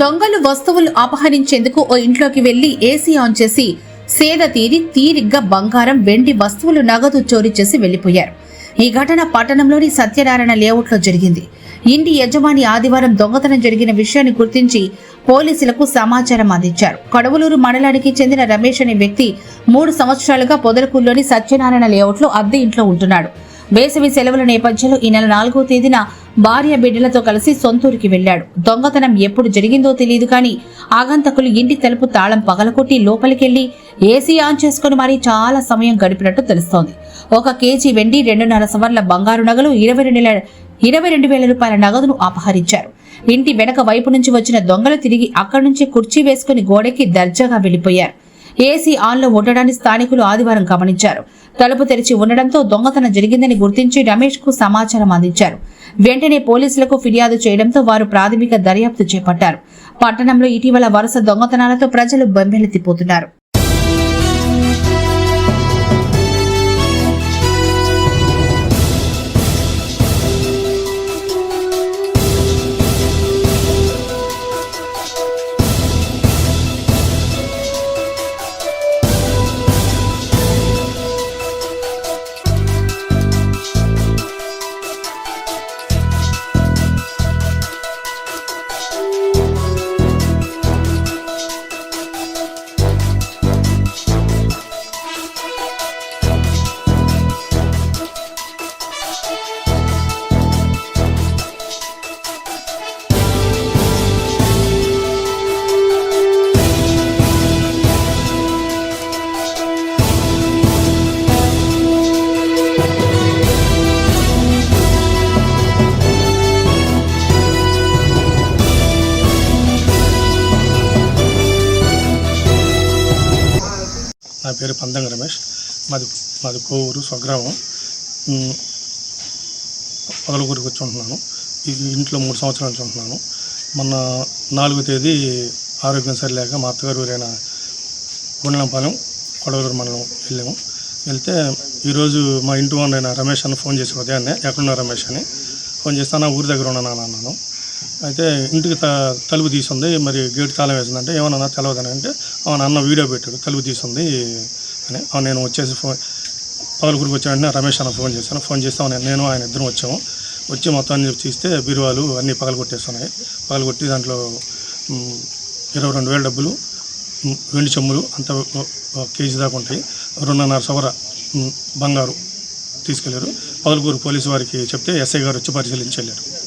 దొంగలు వస్తువులు అపహరించేందుకు ఓ ఇంట్లోకి వెళ్ళి ఏసీ ఆన్ చేసి సేద తీరి తీరిగ్గా బంగారం వెండి వస్తువులు నగదు చోరీ చేసి వెళ్ళిపోయారు ఈ ఘటన పట్టణంలోని సత్యనారాయణ లేఅవుట్లో జరిగింది. ఇంటి యజమాని ఆదివారం దొంగతనం జరిగిన విషయాన్ని గుర్తించి పోలీసులకు సమాచారం అందించారు. కడవలూరు మండలానికి చెందిన రమేష్ అనే వ్యక్తి మూడు సంవత్సరాలుగా పొదలకూరులోని సత్యనారాయణ లేఅవుట్లో అద్దె ఇంట్లో ఉంటున్నాడు. వేసవి సెలవుల నేపథ్యంలో ఈ నెల నాలుగో తేదీన భార్య బిడ్డలతో కలిసి సొంతూరికి వెళ్ళాడు దొంగతనం ఎప్పుడు జరిగిందో తెలియదు కానీ ఆగంతకులు ఇంటి తలుపు తాళం పగలకొట్టి లోపలికెళ్ళి ఏసీ ఆన్ చేసుకుని మరీ చాలా సమయం గడిపినట్టు తెలుస్తోంది. ఒక కేజీ వెండి రెండున్నర సవర్ల బంగారు నగలు ఇరవై రెండు నెల- ఇరవై రెండు వేల రూపాయల నగదును అపహరించారు. ఇంటి వెనక వైపు నుంచి వచ్చిన దొంగలు తిరిగి అక్కడి నుంచి కుర్చీ వేసుకుని గోడకి దర్జాగా వెళ్ళిపోయారు ఏసీ ఆన్లో ఉండడాన్ని స్థానికులు ఆదివారం గమనించారు. తలుపు తెరిచి ఉండడంతో దొంగతనం జరిగిందని గుర్తించి రమేష్కు సమాచారం అందించారు. వెంటనే పోలీసులకు ఫిర్యాదు చేయడంతో వారు ప్రాథమిక దర్యాప్తు చేపట్టారు. పట్టణంలో ఇటీవల వరుస దొంగతనాలతో ప్రజలు బెంబెలెత్తిపోతున్నారు. పేరు పందంగ రమేష్. మాది మాది కోవూరు స్వగ్రామం. పగలగూరికి వచ్చి ఉంటున్నాను. ఇంట్లో మూడు సంవత్సరాల నుంచి ఉంటున్నాను. మొన్న నాలుగో తేదీ ఆరోగ్యం సరిలేక మా అత్తగారు ఊరైన గుండెలంపాలెం కొడవలూరు మండలం వెళ్ళాము. వెళ్తే ఈరోజు మా ఇంటి వాళ్ళైన రమేష్ అని ఫోన్ చేసి ఉదయాన్నే. ఎక్కడున్నా రమేష్ అని. ఫోన్ చేస్తాను నా ఊరి దగ్గర ఉన్నాను అన్నాను. అయితే ఇంటికి త తలుపు తీసింది మరి గేట్ తాళం వేసిందంటే ఏమన్నా తెలవదని అంటే అవును అన్న వీడియో పెట్టాడు తలుపు తీసింది అని. అవును నేను వచ్చేసి ఫోన్ పగలకూరికి వచ్చిన వెంటనే రమేష్ అన్న ఫోన్ చేశాను. ఫోన్ చేస్తే అవును నేను ఆయన ఇద్దరం వచ్చాము. వచ్చి మొత్తం అన్ని తీస్తే బీరువాలు అన్నీ పగలగొట్టేస్తున్నాయి. పగలగొట్టి దాంట్లో ఇరవై రెండు వేల డబ్బులు వెండి చెమ్ములు అంత ఒక- ఒక కేజీ దాకా ఉంటాయి. రెండున్నర సవర బంగారు తీసుకెళ్ళారు. పగలకూరు పోలీసు వారికి చెప్తే ఎస్ఐ గారు వచ్చి పరిశీలించి వెళ్ళారు.